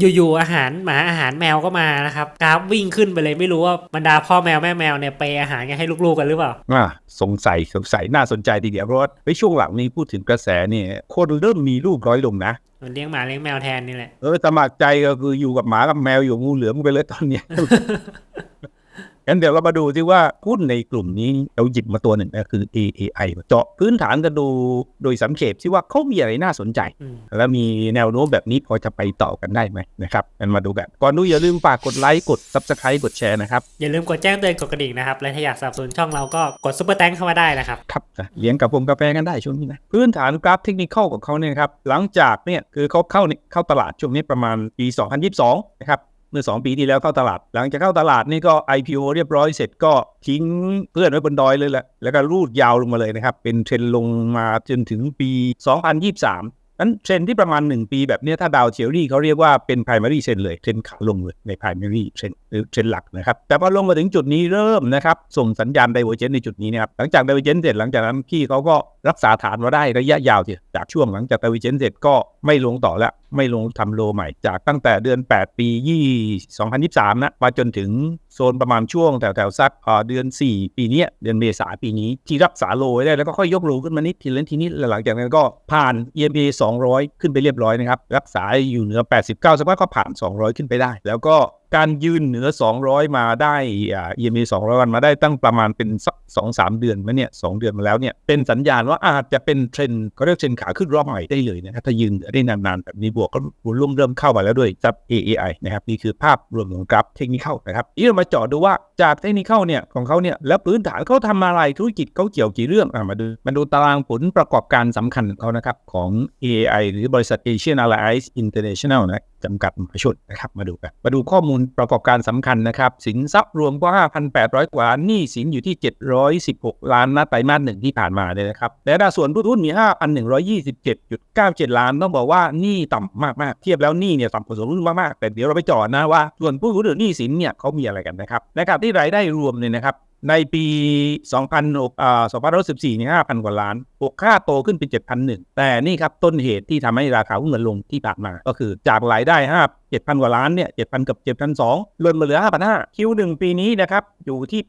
อยู่ๆอาหารหมาอาหารแมวก็มานะครับกราฟวิ่งขึ้นไปเลยไม่รู้ว่าบรรดาพ่อแมวแม่แมวเนี่ยไปอาหารกันให้ลูกๆกันหรือเปล่าอ่าสงสัยสงสัยน่าสนใจทีเดียวเพราะว่าในช่วงหลังนี้พูดถึงกระแสเนี่ยคนเริ่มมีลูกน้อยลงนะมันเลี้ยงหมาเลี้ยงแมวแทนนี่แหละเออสมัครใจก็คืออยู่กับหมากับแมวอยู่งูเหลือมไปเลยตอนเนี้ย งั้นเดี๋ยวเรามาดูที่ว่าหุ้นในกลุ่มนี้เราหยิบมาตัวหนึ่งนะคือ AAI เจาะพื้นฐานกันดูโดยสังเขปที่ว่าเขามีอะไรน่าสนใจอืมแล้วมีแนวโน้มแบบนี้พอจะไปต่อกันได้ไหมนะครับกันมาดูกัน ก่อนดูอย่าลืมฝากกดไลค์กด Subscribe กดแชร์นะครับ อย่าลืมกดแจ้งเตือนกดกระดิ่งนะครับ และถ้าอยากสนับสนุนช่องเราก็กดซุปเปอร์แตงเข้ามาได้นะครับ ครับนะเลี้ยงกับผมกาแฟกันได้ช่วงนี้นะพื้นฐานกราฟเทคนิคของเขาเนี่ยนะครับหลังจากเนี่ยคือเขาเข้าเนี่ยเข้าตลาดช่วงนี้ประมาณปี 2022 นะครับเมื่อ 2 ปีที่แล้วเข้าตลาด หลังจากเข้าตลาดนี่ก็ IPO เรียบร้อยเสร็จก็ทิ้งเพื่อนไว้บนดอยเลยแหละแล้วก็รูดยาวลงมาเลยนะครับ เป็นเทรนลงมาจนถึงปี 2023 นั้นเทรนที่ประมาณ 1 ปีแบบนี้ถ้าดาวเทียรี่เขาเรียกว่าเป็น primary trend เลยเทรนขาลงเลยใน primary trend หรือเทรนหลักนะครับ แต่พอลงมาถึงจุดนี้เริ่มนะครับ ส่งสัญญาณ divergence ในจุดนี้นะครับ หลังจาก divergence เสร็จหลังจากนั้นพี่เขาก็รักษาฐานมาได้ระยะยาวทีจากช่วงหลังจาก divergence เสร็จก็ไม่ลงต่อแล้ว ไม่ลงทำโลใหม่ จากตั้งแต่เดือน 8 ปี2 2023นะมาจนถึงโซนประมาณช่วงแถวแถวๆสักเดือน 4 ปีนี้เดือนเมษาปีนี้ที่รักษาโลไว้ได้แล้วก็ค่อยยกโลขึ้นมานิดทีละนิดทีนี้หลังจากนั้นก็ผ่าน EMA 200 ขึ้นไปเรียบร้อยนะครับ รักษาอยู่เหนือ 89สักพักก็ผ่าน 200 ขึ้นไปได้ แล้วก็การยืนเหนือ 200 มาได้อ่า EMA 200 วันมาได้ตั้งประมาณเป็นสัก2 3เดือนมาเนี่ย2เดือนมาแล้วเนี่ยเป็นสัญญาณว่าอาจจะเป็นเทรนด์เขาเรียกเทรนด์ขาขึ้นรอบใหม่ได้เลยนะครับถ้ายืนได้นานๆแบบนี้บวกก็ร่วมเริ่มเข้ามาแล้วด้วยจับ AAI นะครับนี่คือภาพรวมของกราฟเทคนิคเข้านะครับนี่เรามาเจาะดูว่าจากเทคนิคเข้าเนี่ยของเขาเนี่ยแล้วพื้นฐานเขาทำอะไรธุรกิจเขาเกี่ยวกี่เรื่องอะมาดูมาดูตารางผลประกอบการสำคัญของเขานะครับของ AAI หรือบริษัท Asian Alliance International นะ จำกัดมหาชนนะครับมาดูกันมาดูข้อมูลประกอบการสำคัญนะครับ สินทรัพย์รวมก็ 5,800 กว่าหนี้สินอยู่ที่ 716 ล้านนะไตรมาสหนึ่งที่ผ่านมาเนี่ยนะครับและอัตราส่วนผู้ทุนมี 5,127.97 ล้าน ต้องบอกว่าหนี้ต่ำมากๆ เทียบแล้วหนี้เนี่ยต่ำกว่าส่วนผู้ทุนมากๆแต่เดี๋ยวเราไปจอนะว่าส่วนผู้ทุนหรือนี้สินเนี่ยเขามีอะไรกันนะครับนะครับที่รายได้รวมเนี่ยนะครับ ในปี 2006อ่า2014นี่5,000 กว่าล้านบวกค่าโตขึ้นเป็น 7,001 แต่นี่ครับต้นเหตุที่ทำให้ราคาหุ้นมันลงที่ผ่านมา ก็คือจากรายได้ 5 7,000 กว่าล้านเนี่ย7,000 กับ 7,200ลดมาเหลือ 5,500 Q1 ปีนี้นะครับ อยู่ที่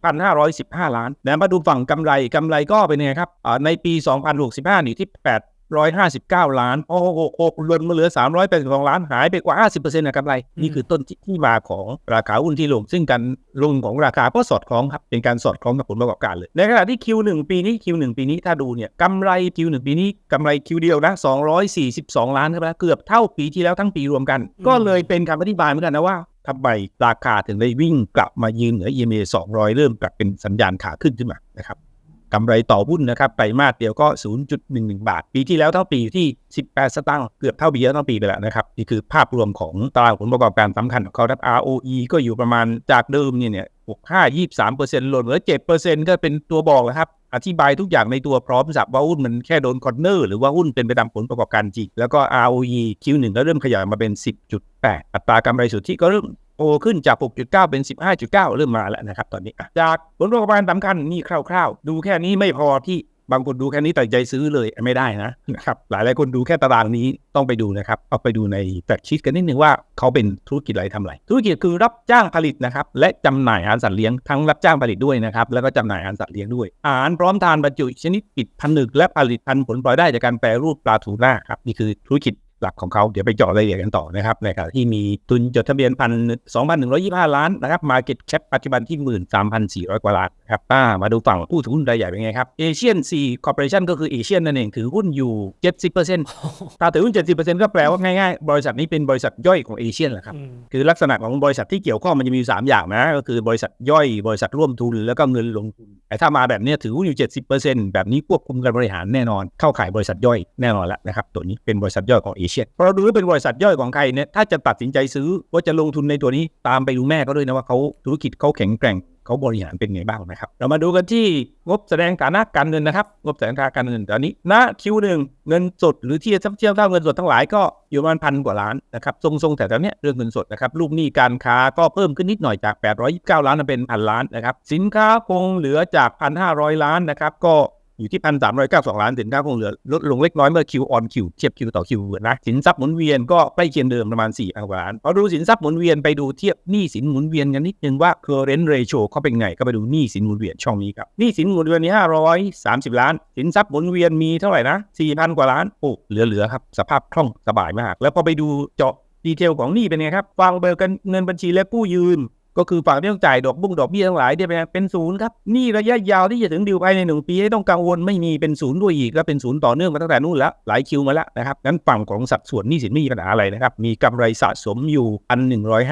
1,515 ล้านแล้วมาดูฝั่งกำไรกำไรก็เป็นยังไงครับในปี 2065อยู่ที่8 159ล้าน โอ้โหโอ้โหลดมาเหลือ382ล้านหายไปกว่า50%นะกำไร นี่คือต้นที่ที่มาของราคาหุ้นที่ลง ซึ่งการลงของราคาก็สอดคล้องครับ เป็นการสอดคล้องกับผลประกอบการเลย ในขณะที่ Q1 ปีนี้ Q1 ปีนี้ถ้าดูเนี่ยกำไร Q1 ปีนี้กำไร Q เดียวนะ242ล้านครับเกือบเท่าปีที่แล้วทั้งปีรวมกัน ก็เลยเป็นคำอธิบายเหมือนกันนะว่าทำไมราคาถึงได้วิ่งกลับมายืนเหนือ EMA 200 เริ่มกลับเป็นสัญญาณขาขึ้นขึ้นมานะครับ กำไรต่อหุ้นนะครับไตรมาสเดียวก็ 0.11 บาท ปีที่แล้วเท่าปีที่ 18 สตางค์เกือบเท่าปีแล้วเท่าปีไปแล้วนะครับนี่คือภาพรวมของตลางผลประกอบการสำคัญของเขาครับ ROE ก็อยู่ประมาณจากเดิมเนี่ย หกห้าย65 23เปอร์เซ็นต์ลดเหลือ7เปอร์เซ็นต์ก็เป็นตัวบอกแล้วครับ อธิบายทุกอย่างในตัวพร้อมสับว่าหุ้นมันแค่โดนคอนเนอร์หรือว่าหุ้นเป็นไปตามผลประกอบการจริง แล้วก็ ROE Q1 ก็เริ่มขยายมาเป็น 10.8 อัตรากำไรสุทธิก็เริ่มโตขึ้นจาก 6.9 เป็น 15.9 เริ่มมาแล้วนะครับตอนนี้ จากผลประกอบการสำคัญนี่คร่าว ๆ ดูแค่นี้ไม่พอที่ บางคนดูแค่นี้ตัดใจซื้อเลยไม่ได้นะนะครับหลายหลายคนดูแค่ตารางนี้ต้องไปดูนะครับ เอาไปดูในแฟกชีตกันนิดนึงว่าเขาเป็นธุรกิจอะไรทำอะไรธุรกิจคือรับจ้างผลิตนะครับและจำหน่ายอาหารสัตว์เลี้ยงทั้งรับจ้างผลิตด้วยนะครับแล้วก็จำหน่ายอาหารสัตว์เลี้ยงด้วยอาหารพร้อมทานบรรจุชนิดปิดผนึกและผลิตภัณฑ์ผลปล่อยได้จากการแปรรูปปลาทูน่าครับนี่คือธุรกิจ หลักของเขาเดี๋ยวไปเจาะรายละเอียดกันต่อนะครับในขณะที่มีทุนจดทะเบียนพันสองพันหนึ่งร้อยยี่ห้าล้านนะครับ Market Cap ปัจจุบันที่หมื่นสามพันสี่ร้อยกว่าล้านครับอ่ามาดูฝั่งผู้ถือหุ้นรายใหญ่เป็นไงครับ Asian C Corporation ก็คือ Asian นั่นเองถือหุ้นอยู่70%ถ้าถือหุ้น70%ก็แปลว่าง่ายๆ บริษัทนี้เป็นบริษัทย่อยของ Asian แหละครับอืมคือลักษณะของบริษัทที่เกี่ยวข้องมันจะมีอยู่สามอย่างนะก็คือบริษัทย่อยบริษัทร่วมทุนแล้วก็เงินลงทุนแต่ถ้ามาแบบเนี้ยถือหุ้นอยู่ 70%แบบนี้ควบคุมการบริหารแน่นอนเข้าขายบริษัทย่อยแน่นอนแล้วนะครับตัวนี้เป็นบริษัทย่อยของเอเชียพอเราดูว่าเป็นบริษัทย่อยของใครเนี่ยถ้าจะตัดสินใจซื้อว่าจะลงทุนในตัวนี้ตามไปดูแม่ก็ด้วยนะว่าเขาธุรกิจเขาแข็งแกร่งเขาบริหารเป็นไงบ้างนะครับ เรามาดูกันที่งบแสดงฐานะการเงินนะครับ งบแสดงฐานะการเงินตอนนี้ณ Q1 เงินสดหรือที่จะเทียบเท่าเงินสดทั้งหลายก็อยู่ประมาณพันกว่าล้านนะครับทรงๆแต่ตอนนี้เรื่องเงินสดนะครับลูกหนี้การค้าก็เพิ่มขึ้นนิดหน่อยจาก 829 ล้านมาเป็นพันล้านนะครับสินค้าคงเหลือจาก 1,500 ล้านนะครับก็ อยู่ที่พันสามร้อยเก้าสองล้านสินค้าคงเหลือลดลงเล็กน้อยเมื่อคิวออนคิวเทียบคิวต่อคิวนะสินทรัพย์หมุนเวียนก็ใกล้เคียงเดิมประมาณ4พันกว่าล้านพอดูสินทรัพย์หมุนเวียนไปดูเทียบหนี้สินหมุนเวียนกันนิดนึงว่า current ratio เขาเป็นไงก็ไปดูหนี้สินหมุนเวียนช่องนี้ครับหนี้สินหมุนเวียนมี530ล้าน สินทรัพย์หมุนเวียนมีเท่าไหร่นะ4,000กว่าล้านโอ้เหลือๆครับสภาพคล่องสบายมาก แล้วพอไปดูเจาะดีเทลของหนี้เป็นไงครับฟังเบอร์กันเงินบัญชีและกู้ยืม ก็คือฝั่งที่ต้องจ่ายดอกบุ้งดอกเบี้ยทั้งหลายเนี่ยเป็นเป็นศูนย์ครับนี่ระยะยาวที่จะถึงดิวภายในหนึ่งปีให้ต้องกังวลไม่มีเป็นศูนย์ด้วยอีกแล้วเป็นศูนย์ต่อเนื่องมาตั้งแต่นู่นแล้วหลายคิวมาแล้วนะครับงั้นฝั่งของสัดส่วนหนี้สินไม่มีปัญหาอะไรนะครับมีกำไรสะสมอยู่อัน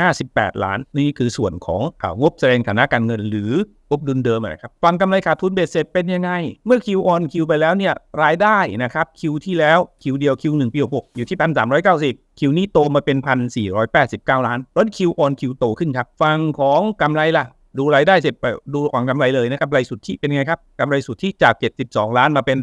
158ล้าน นี่คือส่วนของงบแสดงฐานะการเงินหรือ บดุลเดิมนะครับฟังกำไรขาดทุนเบ็ดเสร็จเป็นยังไง เมื่อคิวออนคิวไปแล้วเนี่ยรายได้นะครับคิวที่แล้วคิวเดียวคิวหนึ่งปีหกอยู่ที่พันสามร้อยเก้าสิบคิวนี้โตมาเป็นพันสี่ร้อยแปดสิบเก้าล้านลดคิวออนคิวโตขึ้นครับฟังของกำไรล่ะ ดูรายได้เสร็จไปดูของกำไรเลยนะครับกำไรสุทธิเป็นไงครับกำไรสุทธิจาก 72 ล้านมาเป็น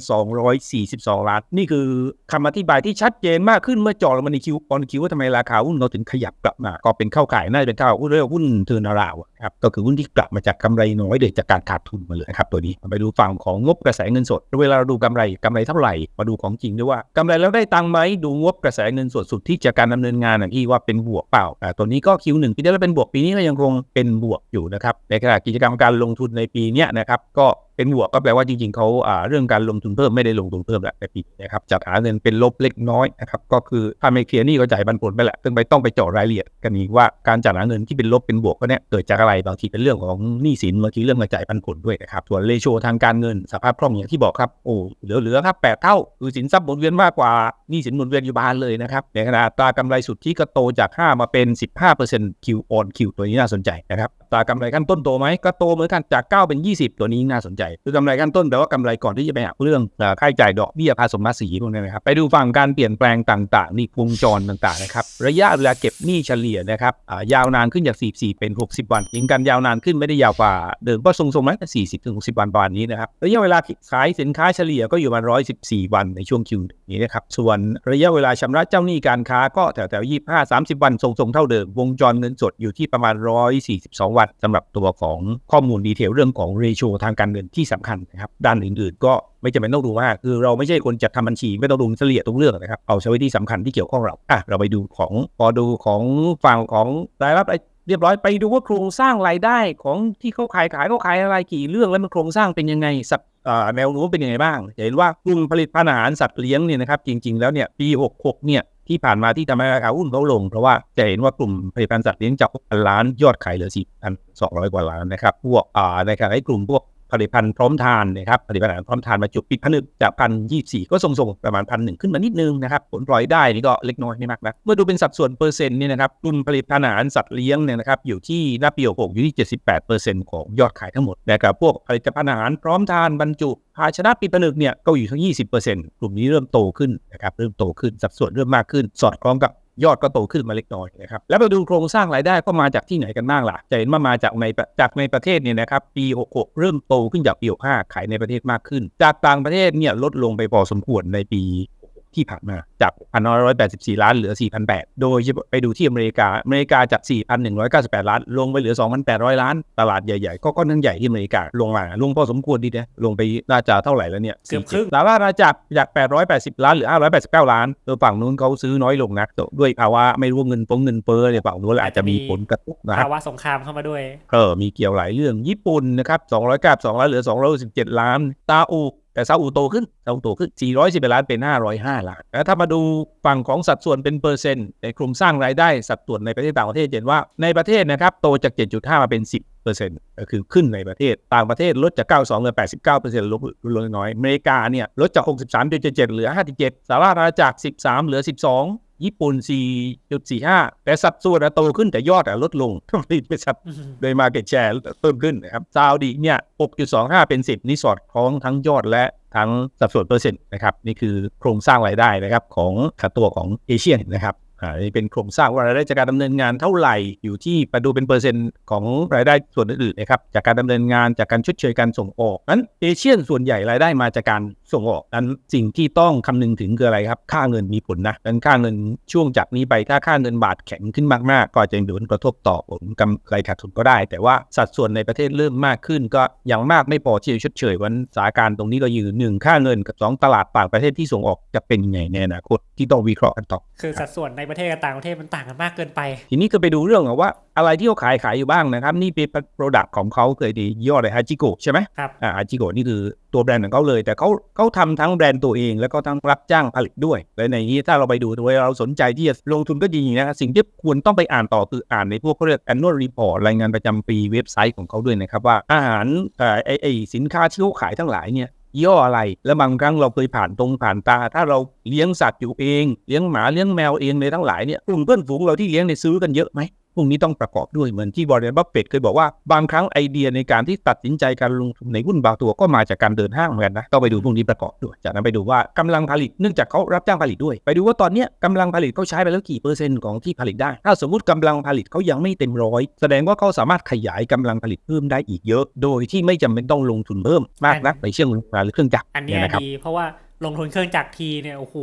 242 ล้าน นี่คือคำอธิบายที่ชัดเจนมากขึ้นเมื่อจาะลงมาในคิวออนคิวว่าทำไมราคาหุ้นเราถึงขยับกลับมา ก็เป็นเข้าขายน่าจะเป็นเข้าหุ้นเรียกว่าหุ้นเทอร์นาราวครับก็คือหุ้นที่กลับมาจากกำไรน้อยเดือจากการขาดทุนมาเลยครับตัวนี้ไปดูฝั่งของงบกระแสเงินสด เวลาเราดูกำไรกำไรเท่าไหร่มาดูของจริงด้วยว่ากำไรแล้วได้ตังค์ไหมดูงบกระแสเงินสดสุดทธิจากการดำเนินงานนะที่ว่าเป็นบวกเปล่าอ่ตัวนี้ก็ Q1 ปีที่แล้วเป็นบวกปีนี้ก็ยังคงเป็นบวกอยู่นะครับในขณะกิจกรรมการลงทุนในปีนี้นะครับ ก็ เป็นบวกก็แปลว่าจริงๆเขาอ่าเรื่องการลงทุนเพิ่มไม่ได้ลงทุนเพิ่มแหละในปีนี้นะครับจัดหาเงินเป็นลบเล็กน้อยนะครับก็คือถ้าไม่เคลียร์นี่ก็จ่ายปันผลไปแหละซึ่งไปต้องไปเจาะรายละเอียดกันอีกว่าการจัดหาเงินที่เป็นลบเป็นบวกก็เนี่ยเกิดจากอะไรบางทีเป็นเรื่องของหนี้สินบางทีเรื่องการจ่ายปันผลด้วยนะครับส่วนเลโชทางการเงินสภาพคล่องอย่างที่บอกครับโอ้เหลือๆครับแปดเท่าคือสินทรัพย์หมุนเวียนมากกว่าหนี้สินหมุนเวียนอยู่บานเลยนะครับในขณะตรากำไรสุทธิก็โตจาก 5 มาเป็น 15% Q on Q ตัวนี้น่าสนใจนะครับตรากำไรขั้นต้นโตไหมก็โตเหมือนกันจาก 9 เป็น 20 ตัวนี้น่าสนใจคือกำไรขั้นต้นแปลว่ากำไรก่อนที่จะไปหักเรื่องค่าใช้จ่ายดอกเบี้ยภาษีภาษีพวกนี้นะครับไปดูฝั่งการเปลี่ยนแปลงต่างๆนี่วงจรต่างๆนะครับระยะเวลาเก็บหนี้เฉลี่ยนะครับยาวนานขึ้นจาก 44 เป็น 60 วันยิงกันยาวนานขึ้นไม่ได้ยาวกว่าเดิมก็ทรงๆนั้น40ถึง60 วันประมาณนี้นะครับระยะเวลาขายสินค้าเฉลี่ยก็อยู่ประมาณ114 วันในช่วงคิวนี้นะครับส่วนระยะเวลาชำระเจ้าหนี้การค้าก็แถวๆ25 30 วันทรงๆเท่าเดิม วงจรเงินสดอยู่ที่ประมาณ 142 วันสำหรับตัวของข้อมูลดีเทลเรื่องของเรโชทางการเงินที่สำคัญนะครับด้านอื่นๆ ก็ไม่จำเป็นต้องดูมากคือเราไม่ใช่คนจัดทำบัญชีไม่ต้องดูเฉลี่ยทุกเรื่องนะครับเอาเฉพาะที่สำคัญที่เกี่ยวข้องเราอะเราไปดูของพอดูของฝั่งของรายรับเรียบร้อยไปดูว่าโครงสร้างรายได้ของที่เขาขายขายเขาขายอะไรกี่เรื่องแล้วมันโครงสร้างเป็นยังไงสัดอ่าแนวโน้มเป็นยังไงบ้างจะเห็นว่ากลุ่มผลิตภัณฑ์อาหารสัตว์เลี้ยงเนี่ยนะครับจริง ๆ แล้วเนี่ยปี 66 เนี่ยที่ผ่านมาที่ทำให้ราคาหุ้นเขาลง เพราะว่าจะเห็นว่ากลุ่มผลิตภัณฑ์สัตว์เลี้ยงจาก6,000 ล้านยอดขายเหลือ 4,200 กว่าล้านนะครับพวกอ่าในขณะที่กลุ่มพวก ผลิตภัณฑ์พร้อมทานนะครับผลิตภัณฑ์อาหารพร้อมทานมาจุดปิดผนึกจากพันยี่สี่ก็ทรงๆประมาณพันหนึ่งขึ้นมานิดนึงนะครับผลปล่อยได้นี่ก็เล็กน้อยไม่มากนะเมื่อดูเป็นสัดส่วนเปอร์เซ็นต์เนี่ยนะครับกลุ่มผลิตภัณฑ์อาหารสัตว์เลี้ยงเนี่ยนะครับอยู่ที่หน้าปีหกอยู่ที่78เปอร์เซ็นต์ของยอดขายทั้งหมดนะครับพวกผลิตภัณฑ์อาหารพร้อมทานบรรจุภาชนะปิดผนึกเนี่ยก็อยู่ที่20เปอร์เซ็นต์กลุ่มนี้เริ่มโตขึ้นนะครับเริ่มโตขึ้นสัดส่วนเริ่มมากขึ้น สอดคล้องกับ ยอดก็โตขึ้นมาเล็กน้อยนะครับแล้วไปดูโครงสร้างรายได้ก็มาจากที่ไหนกันบ้างล่ะจะเห็นว่ามาจากในจากในประเทศเนี่ยนะครับปี 66 เริ่มโตขึ้นจากปี 65 ขายในประเทศมากขึ้น จากต่างประเทศเนี่ยลดลงไปพอสมควรในปี ที่ผ่านมาจาก 1,184 ล้านเหลือ 4,800 โดยไปดูที่อเมริกา อเมริกาจาก 4,198 ล้าน ลงไปเหลือ 2,800 ล้าน ตลาดใหญ่ๆ ก็ค่อนข้างใหญ่ที่อเมริกา ลงมา ลงพอสมควรดีนะ ลงไปน่าจะเท่าไหร่แล้วเนี่ยเกือบครึ่งสหราชอาณาจักรจาก 880 ล้านเหลือ 589 ล้านโดยฝั่งนู้นเขาซื้อน้อยลงนะ ด้วยภาวะไม่รู้เงินฟงเงินเฟ้อเนี่ยฝั่งนู้นอาจจะมีผลกระทบนะภาวะสงครามเข้ามาด้วย เออ มีเกี่ยวหลายเรื่อง ญี่ปุ่นนะครับ292ล้านเหลือ 217 ล้านตาอู แต่ซาอุโตขึ้นซาอุโตขึ้น 411 ล้านเป็น 505 ล้านแล้วถ้ามาดูฝั่งของสัดส่วนเป็นเปอร์เซ็นต์ในโครงสร้างรายได้สัดส่วนในประเทศต่างประเทศเห็นว่าในประเทศนะครับโตจาก 7.5 มาเป็น 10เปอร์เซ็นต์ก็คือขึ้นในประเทศต่างประเทศลดจาก 92เหลือ 89เปอร์เซ็นต์ลดลงน้อยอเมริกาเนี่ยลดจาก 63.7เหลือ 57สหรัฐอาณาจักร 13 เหลือ 12 ญี่ปุ่น 4.45 แต่สัดส่วนอะโตขึ้นแต่ยอดอะลดลงเป็นสัดโดย Market Share เพิ่มขึ้นนะครับซาอุดีเนี่ย 6.25 เป็น 10 นี่สอดคล้องทั้งยอดและทั้งสัดส่วนเปอร์เซ็นต์นะครับ นี่คือโครงสร้างรายได้นะครับของขัตัวของเอเชียนนะครับ อ่านี่เป็นโครงสร้างว่ารายได้จากการดำเนินงานเท่าไหร่อยู่ที่ไปดูเป็นเปอร์เซ็นต์ของรายได้ส่วนอื่นๆนะครับจากการดำเนินงานจากการชดเชยการส่งออกนั้นเอเชียนส่วนใหญ่รายได้มาจากการส่งออกนั้นสิ่งที่ต้องคำนึงถึงคืออะไรครับ ค่าเงินมีผลนะนั้นค่าเงินช่วงจากนี้ไปถ้าค่าเงินบาทแข็งขึ้นมากๆ ก็อาจจะมีผลกระทบต่อผลกำไรขาดทุนก็ได้ แต่ว่าสัดส่วนในประเทศเริ่มมากขึ้น ก็อย่างมากไม่พอที่จะชดเชยวันสถานการตรงนี้ก็อยู่หนึ่งค่าเงินกับสองตลาดต่างประเทศที่ส่งออกจะเป็นยังไงในอนาคตที่ต้องวิเคราะห์กันต่อคือสัดส่วนในประเทศกับต่างประเทศมันต่างกันมากเกินไป ทีนี้ก็ไปดูเรื่องของว่าอะไรที่เขาขายขายอยู่บ้างนะครับ นี่เป็นโปรดักต์ของเขาเคยดีย่อเลยฮาจิโกใช่ไหมครับอ่าฮาจิโกนี่คือตัวแบรนด์ของเขาเลย แต่เขาเขาทำทั้งแบรนด์ตัวเองแล้วก็ทั้งรับจ้างผลิตด้วย และในนี้ถ้าเราไปดูโดยเราสนใจที่จะลงทุนก็ดีนะครับสิ่งที่ควรต้องไปอ่านต่อคืออ่านในพวกเขาเรียก annual report รายงานประจำปีเว็บไซต์ของเขาด้วยนะครับว่าอาหารเอ่อไอไอสินค้าที่เขาขายทั้งหลายเนี่ย ยี่ห้ออะไร แล้วบางครั้งเราเคยผ่านตรงผ่านตา ถ้าเราเลี้ยงสัตว์อยู่เอง เลี้ยงหมาเลี้ยงแมวเองในทั้งหลายเนี่ยกลุ่มเพื่อนฝูงเราที่เลี้ยงในซื้อกันเยอะไหม พวกนี้ต้องประกอบด้วยเหมือนที่บริเวณบัฟเฟตเคยบอกว่าบางครั้งไอเดียในการที่ตัดสินใจการลงทุนในหุ้นบางตัวก็มาจากการเดินห้างเหมือนกันนะต้องไปดูพวกนี้ประกอบด้วย จากนั้นไปดูว่ากำลังผลิตเนื่องจากเขารับจ้างผลิตด้วย ไปดูว่าตอนเนี้ยกำลังผลิตเขาใช้ไปแล้วกี่เปอร์เซ็นต์ของที่ผลิตได้ ถ้าสมมติกำลังผลิตเขายังไม่เต็มร้อยแสดงว่าเขาสามารถขยายกำลังผลิตเพิ่มได้อีกเยอะ โดยที่ไม่จำเป็นต้องลงทุนเพิ่มมากนักในเชื่องงานหรือเครื่องจักรอันเนี้ยเยนะครับดีเพราะว่า ลงทุนเครื่องจักรทีเนี่ยโอ้โห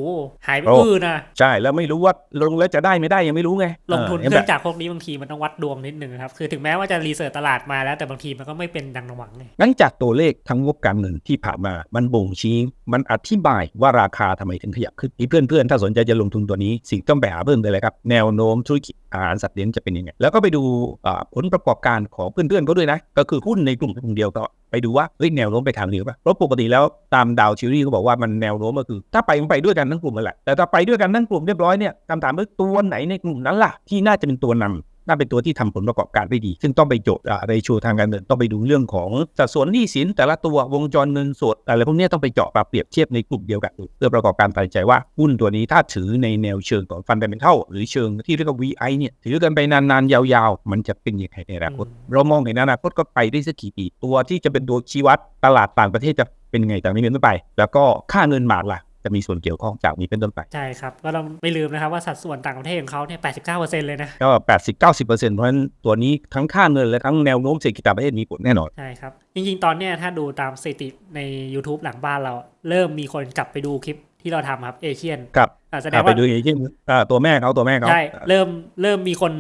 หายไปโอ้อื้อนะใช่แล้วไม่รู้ว่าลงแล้วจะได้ไม่ได้ยังไม่รู้ไงลงทุนเอเคอรื่องจักรพวกนี้บางทีมันต้องวัดดวงนิดนึงครับคือถึงแม้ว่าจะรีเสิร์ชตลาดมาแล้วแต่บางทีมันก็ไม่เป็นดังหวังไงงั้นจากตัวเลขทั้งงบการเงินที่ผ่านมามันบ่งชี้ มันอธิบายว่าราคาทำไมถึงขยับขึ้นมีเพื่อนๆถ้าสนใจจะลงทุนตัวนี้สิ่งต้องไปหาเพิ่มเลยครับแนวโน้มธุรกิจอาหารสัตว์เลี้ยงจะเป็นยังไงแล้วก็ไปดูอ่าผลประกอบการของเพื่อนๆเขาด้วยนะก็คือหุ้นในกลุ่มกลุ่มเดียวก็ ไปดูว่าเฮ้ยแนวโน้มไปทางนี้หรือเปล่าเพราะปกติแล้วตามดาวชิรี่เขาบอกว่ามันแนวโน้มก็คือ ถ้าไปมันไปด้วยกันทั้งกลุ่มนั่นแหละแต่ถ้าไปด้วยกันทั้งกลุ่มเรียบร้อยเนี่ยคำถามคือตัวไหนในกลุ่มนั้นล่ะที่น่าจะเป็นตัวนำ น่าเป็นตัวที่ทำผลประกอบการได้ดี ซึ่งต้องไปโจทย์อะไรชูทางการเงินต้องไปดูเรื่องของสัดส่วนหนี้สินแต่ละตัววงจรเงินสดอะไรพวกนี้ต้องไปเจาะมาเปรียบเทียบในกลุ่มเดียวกัน เพื่อประกอบการตัดสินใจว่าหุ้นตัวนี้ถ้าถือในแนวเชิงของฟันเดเมนทัลหรือเชิงที่เรียกว่า VI เนี่ยถือกันไปนานๆยาวๆ มันจะเป็นยังไงในอนาคตเรามองเห็นอนาคตก็ไปได้สักกี่ปีตัวที่จะเป็นตัวชี้วัดตลาดต่างประเทศจะเป็นไงจากนี้เป็นต้นไป แล้วก็ค่าเงินบาทล่ะ จะมีส่วนเกี่ยวข้องจากนี้เป็นต้นไป ใช่ครับ ก็ต้องไม่ลืมนะครับว่าสัดส่วนต่างประเทศของเขาเนี่ย 89%เลยนะ ก็ 80 90เปอร์เซ็นต์เพราะฉะนั้นตัวนี้ทั้งค่าเงินและทั้งแนวโน้มเศรษฐกิจต่างประเทศมีผลแน่นอน ใช่ครับ จริงๆ ตอนเนี้ยถ้าดูตามสถิติใน YouTube หลังบ้านเรา เริ่มมีคนกลับไปดูคลิปที่เราทำครับเอเชียนครับแสดอ่างไปว่าดูเอเชียนอ่าตัวแม่เขาตัวแม่เขาใช่เริ่มเริ่มมีคน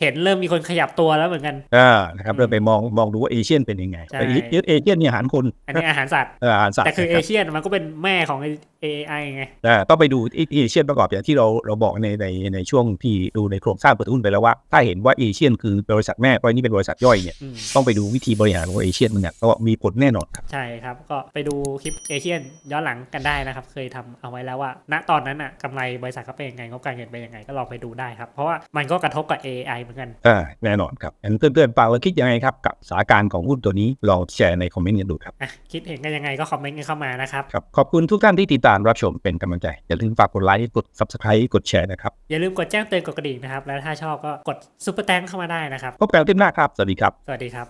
เห็นเริ่มมีคนขยับตัวแล้วเหมือนกันอ่านะครับเริ่มไปมองมองดูว่าเอเชียนเป็นยังไงใช่แต่เอเชียนเอเชียนเนี่ยอาหารคน อันนี้อาหารสัตว์เอออาหารสัตว์แต่คือเอนะครับเชียนมันก็เป็นแม่ของ AI ไงอ่าต้องไปดูเอเอเชียนประกอบอย่างที่เราเราบอกในในในช่วงที่ดูในโครงสร้างเปิดหุ้นไปแล้วว่า ถ้าเห็นว่าเอเชียนคือบริษัทแม่เพราะนี่เป็นบริษัทย่อยเนี่ยอืมต้องไปดูวิธีบริหารของเอเชียนเหมือนกันเพราะว่ามีผลแน่นอนครับใช่ครับก็ไปดูคลิปเอเชียนย้อนหลังกันได้นะครับเคยทำเอาไว้แล้วว่า ณตอนนั้นอะกำไรบริษัทเขาเป็นยังไงงบการเงินเป็นยังไงก็ลองไปดูได้ครับเพราะว่ามันก็กระทบกับ AI เหมือนกันอ่าแน่นอนครับงั้นเพื่อนๆฟังแล้วคิดยังไงครับกับสถานการณ์ของหุ้นตัวนี้ลองแชร์ในคอมเมนต์กันดูครับอะคิดเห็นกันยังไงก็คอมเมนต์กันเข้ามานะครับครับขอบคุณทุกท่านที่ติดตามรับชมเป็นกำลังใจ อย่าลืมฝากกดไลค์กด subscribe กดแชร์นะครับ อย่าลืมกดแจ้งเตือนกดกระดิ่งนะครับ แล้วถ้าชอบก็กดซุปเปอร์แตงเข้ามาได้นะครับ พบกันคลิปหน้าครับ สวัสดีครับ สวัสดีครับ